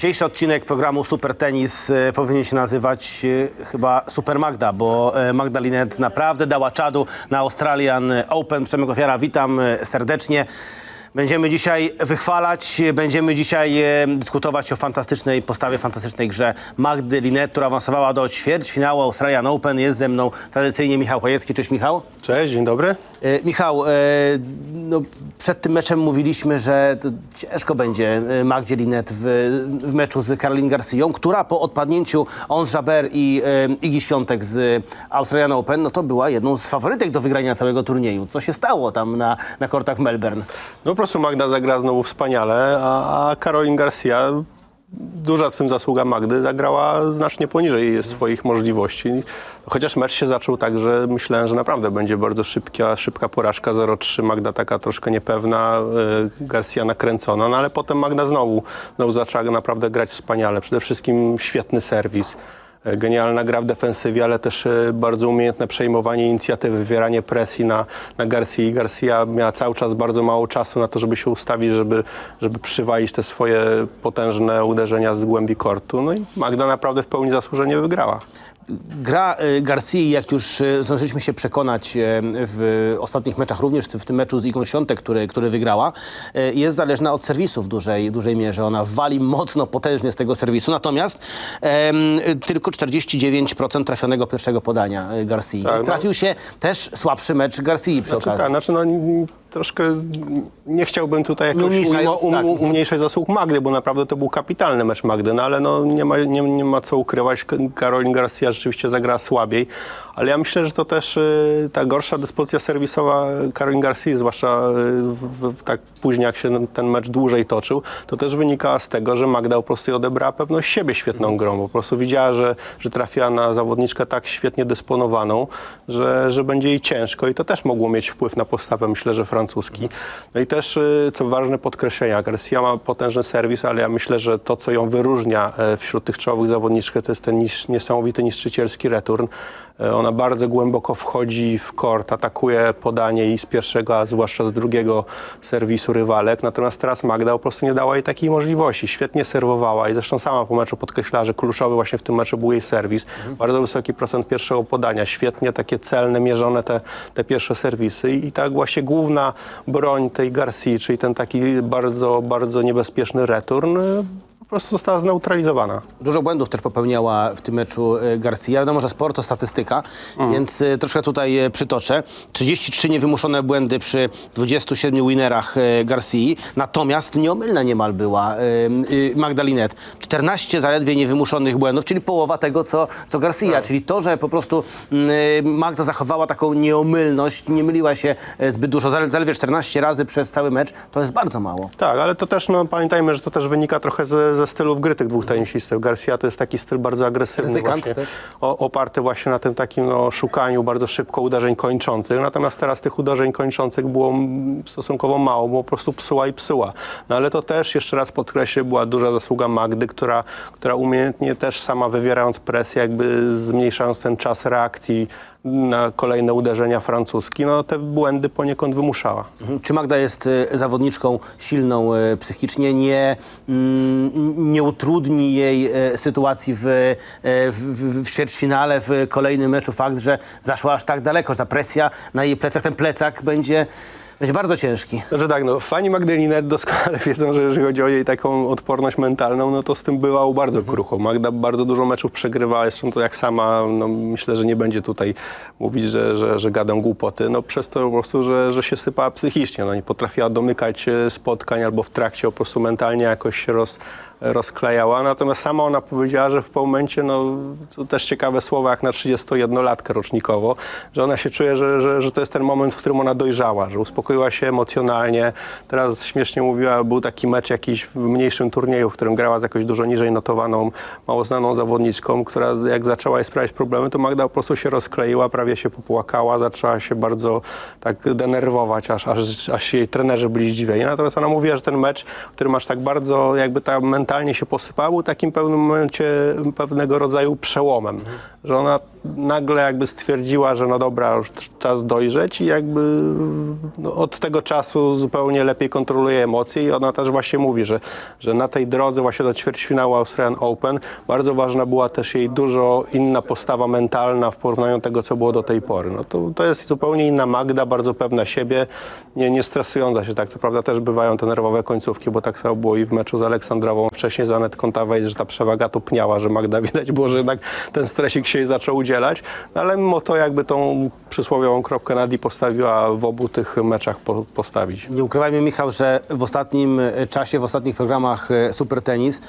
Dzisiejszy odcinek programu Super Tenis e, powinien się nazywać e, chyba Super Magda, bo e, Magda Linet naprawdę dała czadu na Australian Open. Przemek Ofiara, witam serdecznie. Będziemy dzisiaj wychwalać, będziemy dzisiaj e, dyskutować o fantastycznej postawie, fantastycznej grze Magdy Linet, która awansowała do ćwierćfinału Australian Open. Jest ze mną tradycyjnie Michał Chojecki. Cześć Michał. Cześć, dzień dobry. E, Michał, e, no, przed tym meczem mówiliśmy, że ciężko będzie e, Magdzie Linet w, w meczu z Karolin Garcją, która po odpadnięciu Ons Jabeur i e, Igi Świątek z Australian Open, no to była jedną z faworytek do wygrania całego turnieju. Co się stało tam na, na kortach Melbourne? No prostu Magda zagra znowu wspaniale, a Karolin Garcia, duża w tym zasługa Magdy, zagrała znacznie poniżej swoich możliwości. Chociaż mecz się zaczął tak, że myślałem, że naprawdę będzie bardzo szybka, szybka porażka 0-3. Magda taka troszkę niepewna, e, Garcia nakręcona, no ale potem Magda znowu, znowu zaczęła naprawdę grać wspaniale. Przede wszystkim świetny serwis. Genialna gra w defensywie, ale też e, bardzo umiejętne przejmowanie inicjatywy, wywieranie presji na, na Garcia. Garcia miała cały czas bardzo mało czasu na to, żeby się ustawić, żeby, żeby przywalić te swoje potężne uderzenia z głębi kortu. No i Magda naprawdę w pełni zasłużenie wygrała. Gra e, Garcji, jak już e, zdążyliśmy się przekonać e, w ostatnich meczach, również w tym meczu z Igą Świątek, który, który wygrała, jest zależna od serwisu w dużej, dużej mierze. Ona wali mocno, potężnie z tego serwisu. Natomiast em, tylko 49% trafionego pierwszego podania Garcji. Tak, no. trafił się też słabszy mecz Garcji przy Znaczy, okazji. tak, znaczy no, troszkę nie chciałbym tutaj jakoś umniejszając, um, tak. um, umniejszać zasług Magdy, bo naprawdę to był kapitalny mecz Magdy, no ale no, nie, ma, nie, nie ma co ukrywać. Karolin Garcia rzeczywiście zagrała słabiej, ale ja myślę, że to też y, ta gorsza dyspozycja serwisowa Karolin Garcia, zwłaszcza y, w, w, tak później jak się ten mecz dłużej toczył, to też wynikała z tego, że Magda po prostu odebrała pewność siebie świetną grą. Po prostu widziała, że, że trafiła na zawodniczkę tak świetnie dysponowaną, że, że będzie jej ciężko i to też mogło mieć wpływ na postawę, myślę, że francuski. No i też, y, co ważne podkreślenia, Garcia ma potężny serwis, ale ja myślę, że to, co ją wyróżnia e, wśród tych czołowych zawodniczek, to jest ten niż, niesamowity niszczycielski return. E, Ona bardzo głęboko wchodzi w kort, atakuje podanie i z pierwszego, a zwłaszcza z drugiego serwisu rywalek. Natomiast teraz Magda po prostu nie dała jej takiej możliwości. Świetnie serwowała i zresztą sama po meczu podkreślała, że kluczowy właśnie w tym meczu był jej serwis. Bardzo wysoki procent pierwszego podania. Świetnie takie celne, mierzone te, te pierwsze serwisy. I tak właśnie główna broń tej Garcia, czyli ten taki bardzo, bardzo niebezpieczny return, prostu została zneutralizowana. Dużo błędów też popełniała w tym meczu e, Garcia. Wiadomo, że sport to statystyka, więc e, troszkę tutaj e, przytoczę. 33 niewymuszone błędy przy 27 winerach Garcii, natomiast nieomylna niemal była e, Magdalinet. 14 zaledwie niewymuszonych błędów, czyli połowa tego, co, co Garcia. Czyli to, że po prostu mm, Magda zachowała taką nieomylność, nie myliła się zbyt dużo, zale- zaledwie 14 razy przez cały mecz, to jest bardzo mało. Tak, ale to też, no, pamiętajmy, że to też wynika trochę ze, ze stylów gry tych dwóch tenisistów. Garcia to jest taki styl bardzo agresywny, Ryzykant właśnie, też. o, oparty właśnie na tym takim no, szukaniu bardzo szybko uderzeń kończących. Natomiast teraz tych uderzeń kończących było stosunkowo mało, bo po prostu psuła i psuła. No ale to też, jeszcze raz podkreślę, była duża zasługa Magdy, która, która umiejętnie też sama wywierając presję, jakby zmniejszając ten czas reakcji na kolejne uderzenia francuski, no te błędy poniekąd wymuszała. Mhm. Czy Magda jest e, zawodniczką silną e, psychicznie? Nie, mm, nie utrudni jej e, sytuacji w, w, w ćwierćfinale, w kolejnym meczu fakt, że zaszła aż tak daleko, że ta presja na jej plecach, ten plecak będzie, będzie bardzo ciężki. Znaczy tak, no fani Magdalinet doskonale wiedzą, że jeżeli chodzi o jej taką odporność mentalną, no to z tym była bardzo krucho. Magda bardzo dużo meczów przegrywała, zresztą to jak sama, no myślę, że nie będzie tutaj mówić, że, że, że gadam głupoty, no przez to po prostu, że, że się sypała psychicznie, no nie potrafiła domykać e, spotkań albo w trakcie po prostu mentalnie jakoś się roz, rozklejała, natomiast sama ona powiedziała, że w pewnym momencie, no to też ciekawe słowa jak na 31-latkę rocznikowo, że ona się czuje, że, że, że to jest ten moment, w którym ona dojrzała, że uspokoiła się emocjonalnie. Teraz śmiesznie mówiła, był taki mecz jakiś w mniejszym turnieju, w którym grała z jakoś dużo niżej notowaną, mało znaną zawodniczką, która jak zaczęła jej sprawiać problemy, to Magda po prostu się rozkleiła, prawie się popłakała, zaczęła się bardzo tak denerwować, aż, aż, aż jej trenerzy byli zdziwieni. Natomiast ona mówiła, że ten mecz, w którym aż tak bardzo jakby ta mentalnie się posypała, był takim pewnym momencie pewnego rodzaju przełomem, że ona nagle jakby stwierdziła, że no dobra, już czas dojrzeć i jakby no, od tego czasu zupełnie lepiej kontroluje emocje i ona też właśnie mówi, że, że na tej drodze właśnie do ćwierćfinału Australian Open bardzo ważna była też jej dużo inna postawa mentalna w porównaniu do tego, co było do tej pory. No to, to jest zupełnie inna Magda, bardzo pewna siebie, nie, nie stresująca się tak. Co prawda też bywają te nerwowe końcówki, bo tak samo było i w meczu z Aleksandrową, wcześniej z Anetką Tawej, że ta przewaga tu pniała, że Magda widać było, że jednak ten stresik się jej zaczął udzielać, no, ale mimo to jakby tą przysłowiową kropkę nad i postawiła w obu tych meczach po, postawić. Nie ukrywajmy, Michał, że w ostatnim czasie, w ostatnich programach e, Super Tenis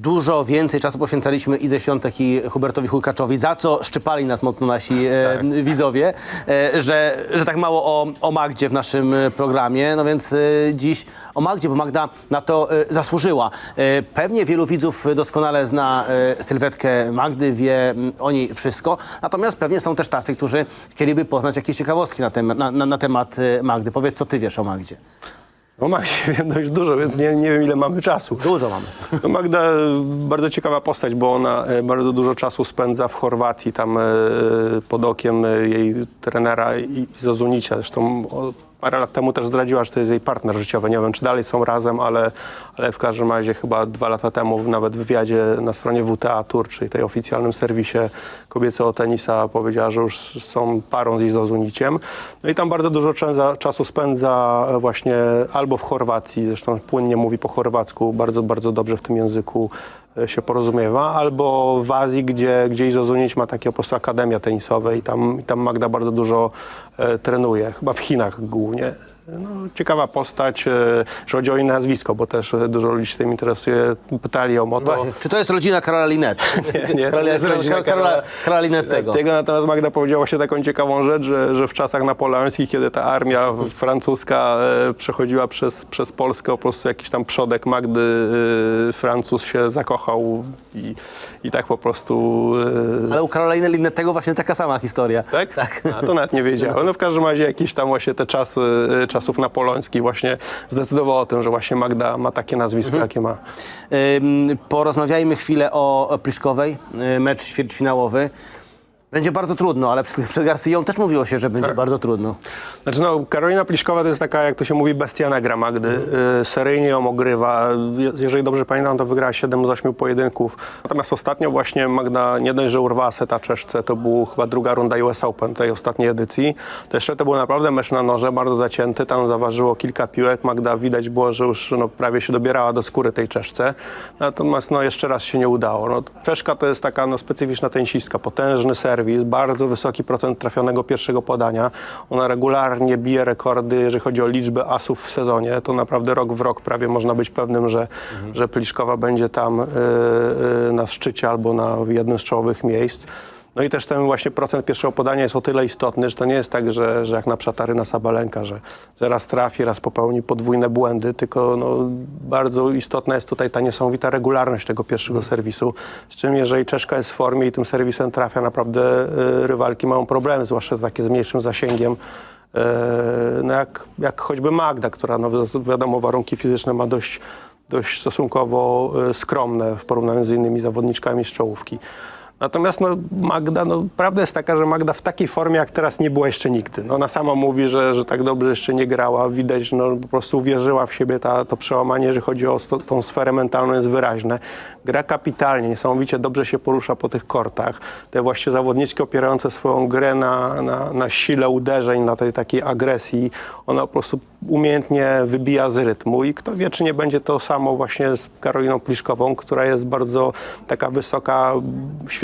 dużo więcej czasu poświęcaliśmy Ize Świątek i Hubertowi Hulkaczowi, za co szczypali nas mocno nasi e, widzowie, e, że, że tak mało o, o Magdzie w naszym e, programie. No więc e, dziś o Magdzie, bo Magda na to e, zasłużyła. E, pewnie wielu widzów doskonale zna e, sylwetkę Magdy, wie mm, o niej wszystko, natomiast pewnie są też tacy, którzy chcieliby poznać jakieś ciekawostki na, tem- na, na, na temat e, Magdy. Powiedz, co ty wiesz o Magdzie. No Magdzie wiem dość dużo, więc nie, nie wiem ile mamy czasu. Dużo mamy. No Magda bardzo ciekawa postać, bo ona e, bardzo dużo czasu spędza w Chorwacji, tam e, pod okiem e, jej trenera I- Izozunicia. Zresztą o, parę lat temu też zdradziła, że to jest jej partner życiowy. Nie wiem, czy dalej są razem, ale, ale w każdym razie chyba dwa lata temu nawet w wywiadzie na stronie WTA Tour, czyli tej oficjalnym serwisie kobiecego tenisa powiedziała, że już są parą z Izozuniciem. No i tam bardzo dużo cza- czasu spędza właśnie albo w Chorwacji, zresztą płynnie mówi po chorwacku, bardzo, bardzo dobrze w tym języku się porozumiewa, albo w Azji, gdzie, gdzie Izozunić ma takie po prostu akademia tenisowe i tam, i tam Magda bardzo dużo e, trenuje, chyba w Chinach głównie. No, ciekawa postać, że chodzi o jej nazwisko, bo też e, dużo ludzi się tym interesuje. Pytali o moto. Właśnie, czy to jest rodzina Karola Linet? Nie, nie, to jest rodzina Karola, Linettego. Tego natomiast Magda powiedziała właśnie taką ciekawą rzecz, że, że w czasach napoleońskich, kiedy ta armia francuska e, przechodziła przez, przez Polskę, po prostu jakiś tam przodek Magdy, e, Francuz się zakochał i, i tak po prostu... Ale u Karola Linettego właśnie taka sama historia. tak? tak. A to nawet nie wiedziałem. No w każdym razie jakieś tam właśnie te czasy, e, czasów napoleońskich właśnie zdecydowało o tym, że właśnie Magda ma takie nazwisko, jakie ma. Porozmawiajmy chwilę o, o Pliszkowej, y, mecz ćwierćfinałowy. Będzie bardzo trudno, ale przed, przed Garcją też mówiło się, że będzie bardzo trudno. Znaczy no, Karolina Pliszkowa to jest taka, jak to się mówi, bestia negra Magdy. Y, seryjnie ją ogrywa. Je- Jeżeli dobrze pamiętam, to wygrała 7 z 8 pojedynków. Natomiast ostatnio właśnie Magda nie dość, że urwała seta Czeszce, to była chyba druga runda US Open tej ostatniej edycji. To jeszcze to był naprawdę mecz na noże, bardzo zacięty. Tam zaważyło kilka piłek. Magda widać było, że już no, prawie się dobierała do skóry tej Czeszce. Natomiast no, jeszcze raz się nie udało. No, Czeszka to jest taka no, specyficzna tenisistka. Potężny serwis, bardzo wysoki procent trafionego pierwszego podania. Ona regularnie bije rekordy, jeżeli chodzi o liczbę asów w sezonie. To naprawdę rok w rok prawie można być pewnym, że, że Pliszkowa będzie tam y, y, na szczycie albo na jednym z czołowych miejsc. No i też ten właśnie procent pierwszego podania jest o tyle istotny, że to nie jest tak, że, że jak na przykład Aryna Sabalenka, że, że raz trafi, raz popełni podwójne błędy, tylko no, bardzo istotna jest tutaj ta niesamowita regularność tego pierwszego serwisu, z czym jeżeli Czeszka jest w formie i tym serwisem trafia, naprawdę y, rywalki mają problemy, zwłaszcza takie z mniejszym zasięgiem. E, no jak, jak choćby Magda, która no wi- wiadomo warunki fizyczne ma dość, dość stosunkowo e, skromne w porównaniu z innymi zawodniczkami z czołówki. Natomiast no, Magda, no, prawda jest taka, że Magda w takiej formie jak teraz nie była jeszcze nigdy. No, ona sama mówi, że, że tak dobrze jeszcze nie grała. Widać, no, po prostu uwierzyła w siebie. Ta, to przełamanie, jeżeli chodzi o sto, tą sferę mentalną jest wyraźne. Gra kapitalnie, niesamowicie dobrze się porusza po tych kortach. Te właśnie zawodniczki opierające swoją grę na, na, na sile uderzeń, na tej takiej agresji. Ona po prostu umiejętnie wybija z rytmu i kto wie, czy nie będzie to samo właśnie z Karoliną Pliszkową, która jest bardzo taka wysoka,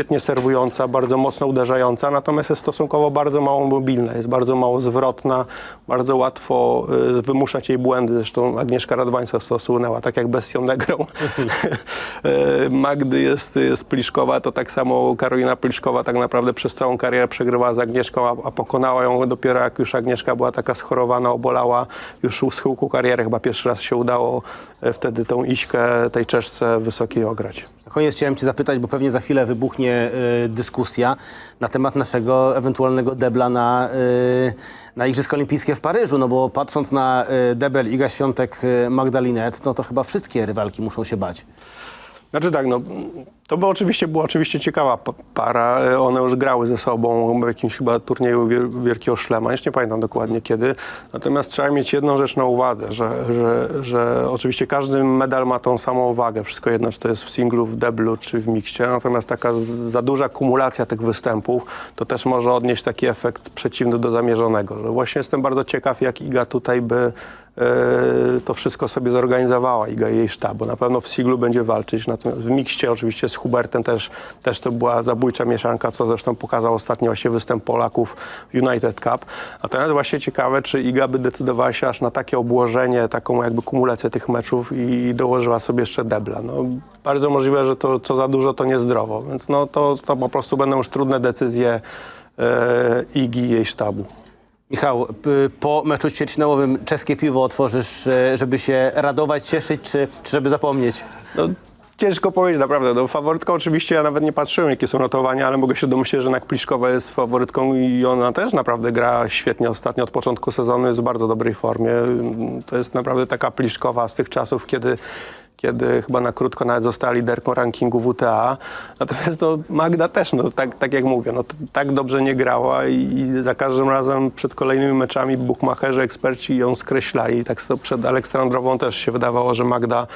świetnie serwująca, bardzo mocno uderzająca, natomiast jest stosunkowo bardzo mało mobilna, jest bardzo mało zwrotna, bardzo łatwo y, wymuszać jej błędy. Zresztą Agnieszka Radwańska to sunęła, tak jak bestią negrą. Y, Magdy jest, jest Pliszkowa, to tak samo Karolina Pliszkowa tak naprawdę przez całą karierę przegrywała z Agnieszką, a, a pokonała ją dopiero jak już Agnieszka była taka schorowana, obolała już u schyłku kariery. Chyba pierwszy raz się udało wtedy tą Iśkę tej Czeszce wysokiej ograć. Na koniec chciałem cię zapytać, bo pewnie za chwilę wybuchnie y, dyskusja na temat naszego ewentualnego debla na, y, na Igrzyska Olimpijskie w Paryżu, no bo patrząc na y, debel Iga Świątek, y, Magdalinet, no to chyba wszystkie rywalki muszą się bać. Znaczy tak, no to by oczywiście była oczywiście ciekawa pa- para. E, One już grały ze sobą w jakimś chyba turnieju wiel- Wielkiego Szlema, nie pamiętam dokładnie kiedy. Natomiast trzeba mieć jedną rzecz na uwadze, że, że, że oczywiście każdy medal ma tą samą wagę. Wszystko jedno, czy to jest w singlu, w deblu, czy w mikście. Natomiast taka za duża kumulacja tych występów, to też może odnieść taki efekt przeciwny do zamierzonego. Że właśnie jestem bardzo ciekaw, jak Iga tutaj by to wszystko sobie zorganizowała Iga i jej sztab, bo na pewno w singlu będzie walczyć, natomiast w mikście oczywiście z Hubertem też, też to była zabójcza mieszanka, co zresztą pokazał ostatnio właśnie występ Polaków w United Cup. Natomiast właśnie ciekawe, czy Iga by decydowała się aż na takie obłożenie, taką jakby kumulację tych meczów i dołożyła sobie jeszcze debla. No, bardzo możliwe, że to co za dużo, to niezdrowo, więc no, to, to po prostu będą już trudne decyzje e, Igi i jej sztabu. Michał, po meczu ćwierćfinałowym czeskie piwo otworzysz, e, żeby się radować, cieszyć, czy, czy żeby zapomnieć? No, ciężko powiedzieć, naprawdę. No, faworytką oczywiście ja nawet nie patrzyłem, jakie są notowania, ale mogę się domyśleć, że jednak Pliszkowa jest faworytką i ona też naprawdę gra świetnie ostatnio. Od początku sezonu jest w bardzo dobrej formie. To jest naprawdę taka Pliszkowa z tych czasów, kiedy kiedy chyba na krótko nawet została liderką rankingu WTA. Natomiast no, Magda też, no, tak, tak jak mówię, no, tak dobrze nie grała i, i za każdym razem przed kolejnymi meczami buchmacherzy, eksperci ją skreślali. Tak przed Aleksandrową też się wydawało, że Magda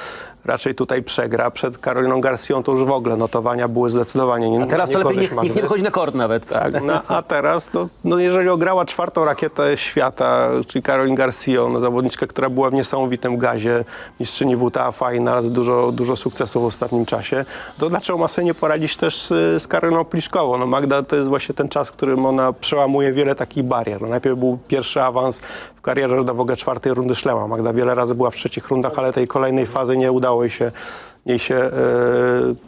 raczej tutaj przegra. Przed Karoliną Garcją to już w ogóle notowania były zdecydowanie nie A teraz to lepiej niech, niech nie wychodzi na kort nawet. tak, no, a teraz, no, no jeżeli ograła czwartą rakietę świata, czyli Karolin Garcia, no, zawodniczkę, która była w niesamowitym gazie, mistrzyni WTA Finals, dużo, dużo sukcesów w ostatnim czasie, to dlaczego ma sobie nie poradzić też z, z Karoliną Pliszkową? No Magda to jest właśnie ten czas, w którym ona przełamuje wiele takich barier. No, najpierw był pierwszy awans w karierze do w ogóle czwartej rundy szlema. Magda wiele razy była w trzecich rundach, ale tej kolejnej fazy nie udało jej się jej się e,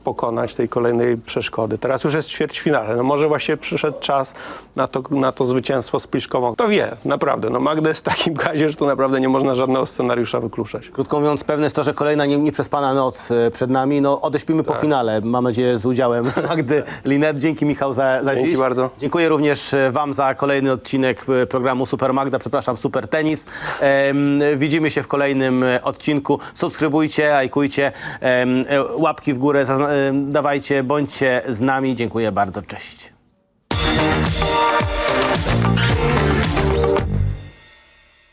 pokonać tej kolejnej przeszkody. Teraz już jest ćwierćfinale. No może właśnie przyszedł czas na to, na to zwycięstwo z Pliszkową. Kto wie, naprawdę. No Magda jest w takim gazie, że tu naprawdę nie można żadnego scenariusza wykluczać. Krótko mówiąc, pewne jest to, że kolejna nie- nieprzespana noc e, przed nami. No, odeśpimy po finale, mam nadzieję, z udziałem Magdy Linet. Dzięki Michał za, za Dzięki dziś. bardzo. Dziękuję również e, Wam za kolejny odcinek programu Super Magda, przepraszam, Super Tenis. Em, widzimy się w kolejnym odcinku. Subskrybujcie, lajkujcie, em, łapki w górę dawajcie, bądźcie z nami. Dziękuję bardzo, cześć.